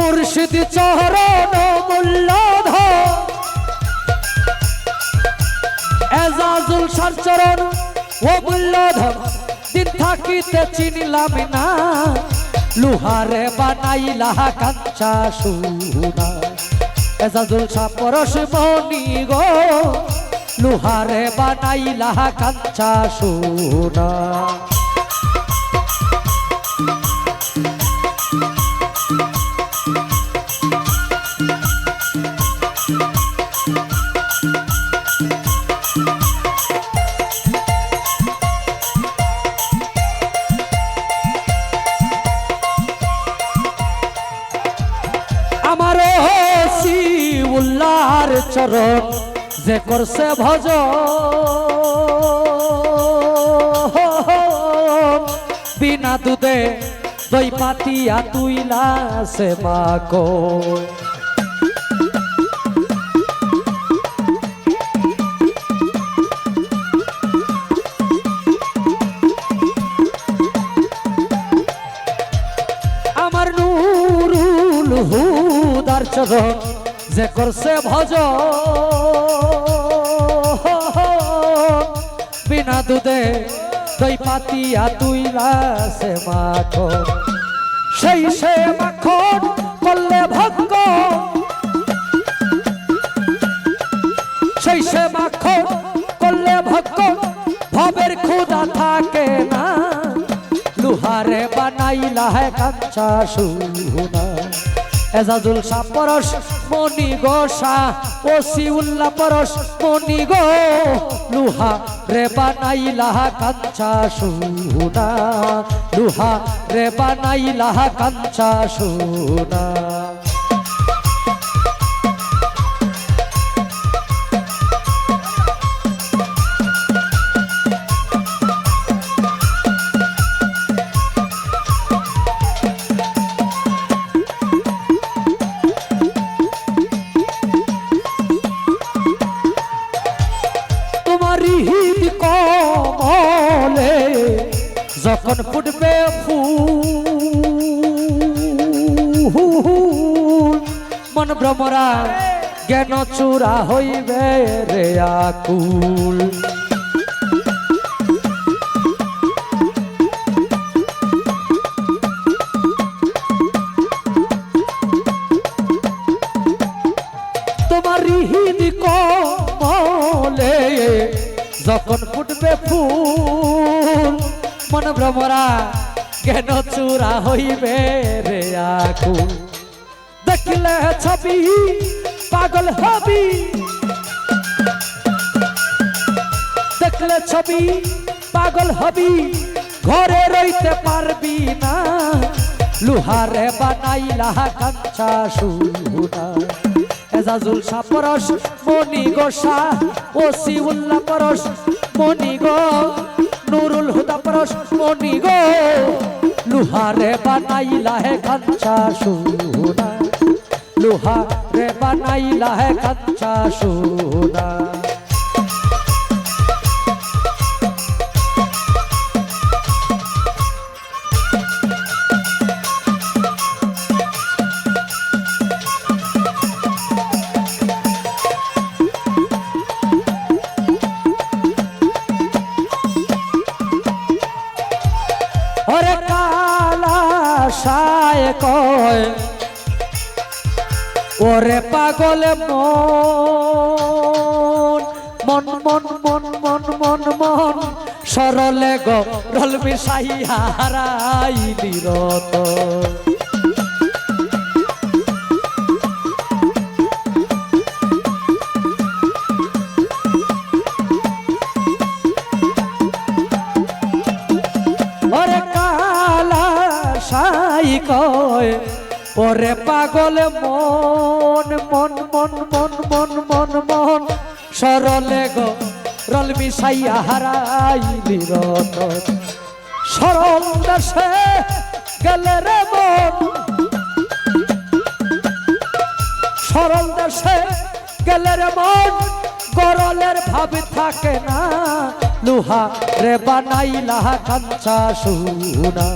মুর্শিদ চরণ মূল্যধ এজাজুল সার ও মূল্যধর দিন থাকিতে চিনিলাম না, লুহারে বানাইলা কাঞ্চা সুনা। এজাজুল সাপরস মনি গো, লুহারে বানাইলা কাঞ্চা সুনা। চরণ যে করছে ভজ। বিনা দুধে দই পাতিয়া তুইলা সে মাকো আমার নুরুল হুদার চরণ যে করছে ভজ। বিনা দুধে দই পাতিয়া তুইলা সে মাখন। সেই সে মাখন করলে ভঙ্গ সেই সে মাখন করলে ভঙ্গ ভবের ক্ষুদা থাকে না। লুহারে বানাইলা হে কাঞ্চা সুনা। এজাজুল শাহ পরশ মনি গোসা ওসি উল্লা পরশ মনি গো। লুহা রে বানাইলা কাঞ্চা সুনা, লুহা রে বানাইলা কাঞ্চা সুনা। যখন ফুটবে ফুল মন ভ্রমরা জ্ঞান চূড়া হইবে রে আকুল? যখন ফুটবে ফুল মন ভ্রমরা জ্ঞান চূড়া হইবে রে আকুল? দেখলে ছবি, পাগল হবি। দেখলে ছবি, পাগল হবি। ঘরে রইতে পারবি না। লুহারে বানাইলা কাঞ্চা সুনা এজাজুল শাহ পরশ মনি গোসা, ওসি উল্লা পরশ মনি গো, নুরুল হুদা পরশ মনি গো লুহারে বানাইলা হে কাঞ্চা সোনা। লোহারে বানাইলা হে কাঞ্চা সুনা। কয়, ওরে পাগল মন মন মন মন মন মন মন, সরলে গলবি সাইয়া হারাই নিরত। সাই কয় ওরে পাগল মন মন মন মন মন মন মন। সরলে গো, রল মিশাইয়া হারাই বিরত। সরল দেশে গেলে রে মন। সরল দেশে গেলে রে মন। গরলের ভাব থাকে না। লুহা রে বানাইলা কাঞ্চা সুনা।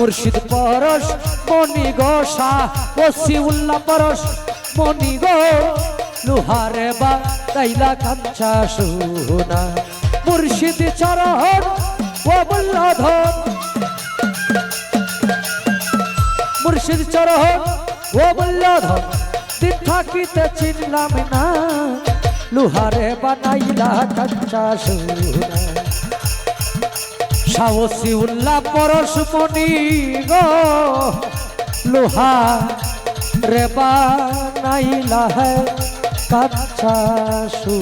মুর্শিদ পরশ মনি গো শাহ ওসি উল্লাহ পরশ মনি গো লোহারে বা তাইলা কাঞ্চা সোনা। মুর্শিদ চরণ, ও বল্লধন মুর্শিদ চরণ, ও বল্লধন দিন থাকিতে চিনলাম না। লোহারে বানাইলা কাঞ্চা সোনা। সাহসী উল্লাহ পরশ মনি গো লোহা রে বানাইলা কাচ্চা সু